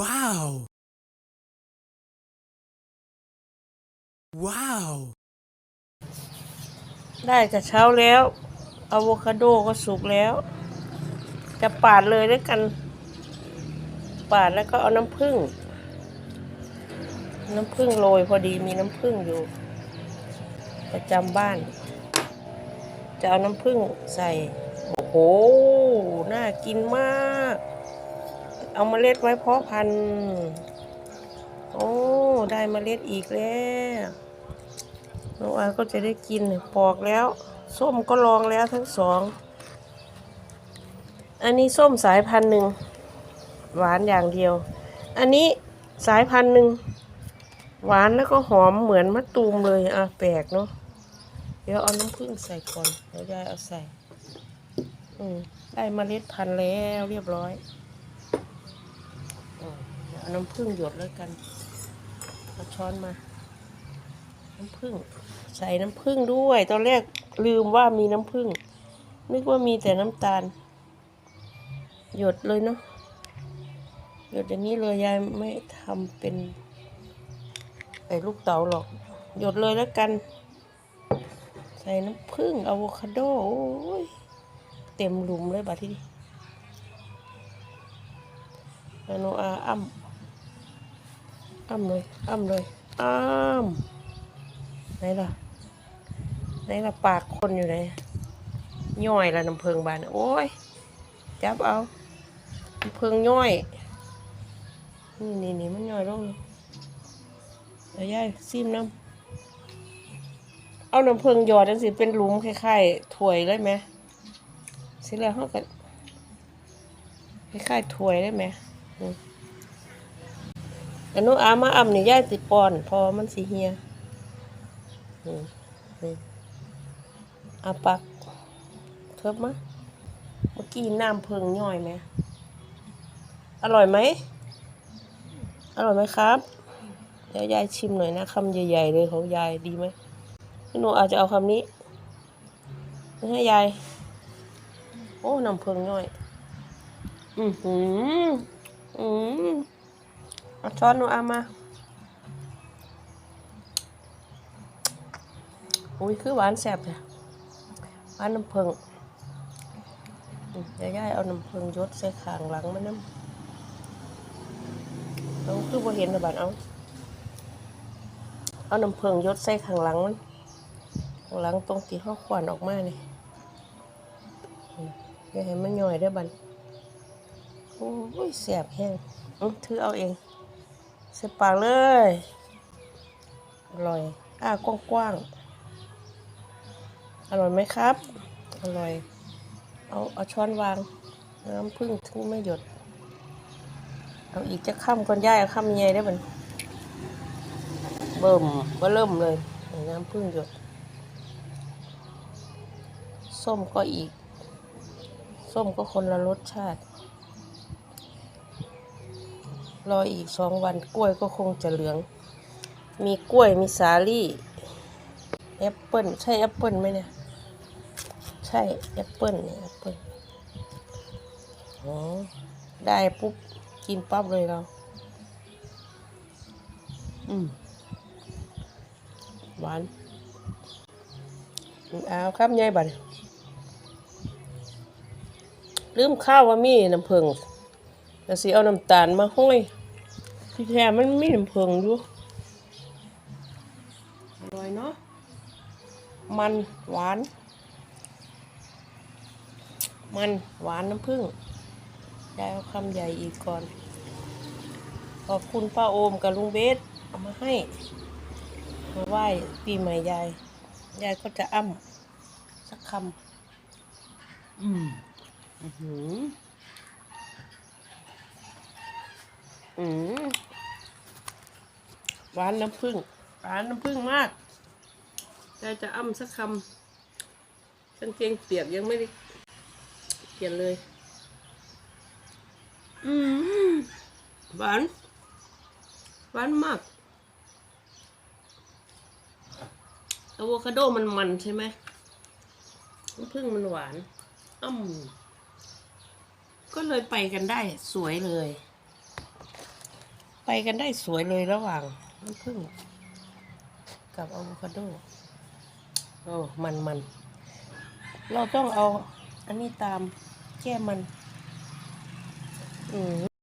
Wow! Wow! ได้แต่เช้าแล้วอะโวคาโดก็สุกแล้ว จะปาดเลยด้วยกัน ปาดแล้วก็เอาน้ำผึ้งน้ำผึ้งโรยพอดีมีน้ำผึ้งอยู่ ประจำบ้าน จะเอาน้ำผึ้งใส่ โอ้โห น่ากินมาก เอาเมล็ดไว้เพาะพันธุ์โอ้ ได้เมล็ดอีกแล้วน้องอาก็จะได้กินปอกแล้ว ส้มก็ลองแล้วทั้งสอง อันนี้ส้มสายพันธุ์หนึ่ง หวานอย่างเดียว อันนี้สายพันธุ์หนึ่ง หวานแล้วก็หอมเหมือนมะตูมเลยอะแปลกเนาะเดี๋ยวเอาน้ำผึ้งใส่ก่อนเดี๋ยวยายเอาใส่ อืมได้เมล็ดพันธุ์แล้วเรียบร้อย เอาน้ำผึ้งหยดแล้วกันเอาช้อนมา น้ำผึ้งใส่น้ำผึ้งด้วย ตอนแรกลืมว่ามีน้ำผึ้งนึกว่ามีแต่น้ำตาล หยดเลยเนาะหยดอย่างนี้เลยยายไม่ทำเป็นไอ้ลูกเต๋าหรอก หยดเลยแล้วกัน ใส่น้ำผึ้งอะโวคาโดโอ้ยเต็มหลุมเลยบัดที่นี่แล้วโนอาอ้ำ อ้ำเลยอ้ำเลยอ้ำไหนล่ะไหนล่ะปากคนอยู่ไหนย่อยละน้ำเพิงบานโอ้ยจับเอาน้ำเพิงย่อยนี่นี่นี่มันย่อยลงเอาย่ายซิมน้ำเอาน้ำเพิงหยอดจังสิเป็นหลุมคล้ายๆถ้วยเลยไหมสิแล้วเขาก็คล้ายๆถ้วยได้ไหม อันนู้อามาอ่ำนี่ย่ายติปอน พอมันสีเฮียอืมอืมอาปักเทิบมาเมื่อกี้น้ำเพิงย่อยไหม อร่อยไหม อร่อยไหมครับ เดี๋ยวยายชิมหน่อยนะคำใหญ่ ๆ เลยของยายดีไหมพี่หนูอาจจะเอาคำนี้ให้ยาย โอ้น้ำเพิงย่อย อือหืออือ เอาช้อนหนูเอามาอุ้ยคือหวานแซ่บเลยหวานน้ำเพิงอืมยายายเอาน้ำเพิงยศใส่ขางหลังมันน้ำเอาคือบ่เห็นนะบาดเอาเอาน้ำเพิงยศใส่ขางหลังมันขางหลังตรงที่ห้าขวานออกมานี่อืมอย่าให้มันย่อยได้บันโอ้ยแสบแห้งถือเอาเอง ใส่ปากเลย อร่อย อ้ากว้างๆ อร่อยไหมครับ อร่อย เอาเอาช้อนวาง น้ำพึ่งถึงไม่หยด เอาอีกจะข้ามก่อนย่ายเอาข้ามใหญ่ได้บันเบิ่มว่าเริ่มเลย น้ำพึ่งหยด ส้มก็อีก ส้มก็คนละรสชาติ รออีกสองวันกล้วยก็คงจะเหลือง มีกล้วยมีสาลี่แอปเปิ้ลใช่แอปเปิ้ลไหมเนี่ย ใช่แอปเปิ้ลเนี่ยแอปเปิ้ลอ๋อได้ปุ๊บกินปั๊บเลยเราอืมหวานเอาครับยายบัดลืมข้าวว่ามีน้ำผึ้งแต่สิเอาน้ำตาลมาห้อย ที่แท้มันมีน้ำผึ้งอยู่อร่อยเนาะ มันหวาน มันหวานน้ำผึ้งยายเอาคำใหญ่อีกก่อน ขอบคุณป้าโอมกับลุงเบสเอามาให้มาไหว้ปีใหม่ยาย ยายก็จะอ้ำสักคำ อืมอือหืออืม หวานน้ำผึ้งหวานน้ำผึ้งมากยายจะอ้ำสักคำกางเกงเปียกยังไม่ได้เปลี่ยนเลย อืมหวานหวานมากอะโวคาโดมันมันใช่ไหมน้ำผึ้งมันหวานอ้ำก็เลยไปกันได้สวยเลย ไปกันได้สวยเลยระหว่าง น้ำผึ้งกับอะโวคาโดโอ้มันมันเราต้องเอาอันนี้ตามแก้มัน อืม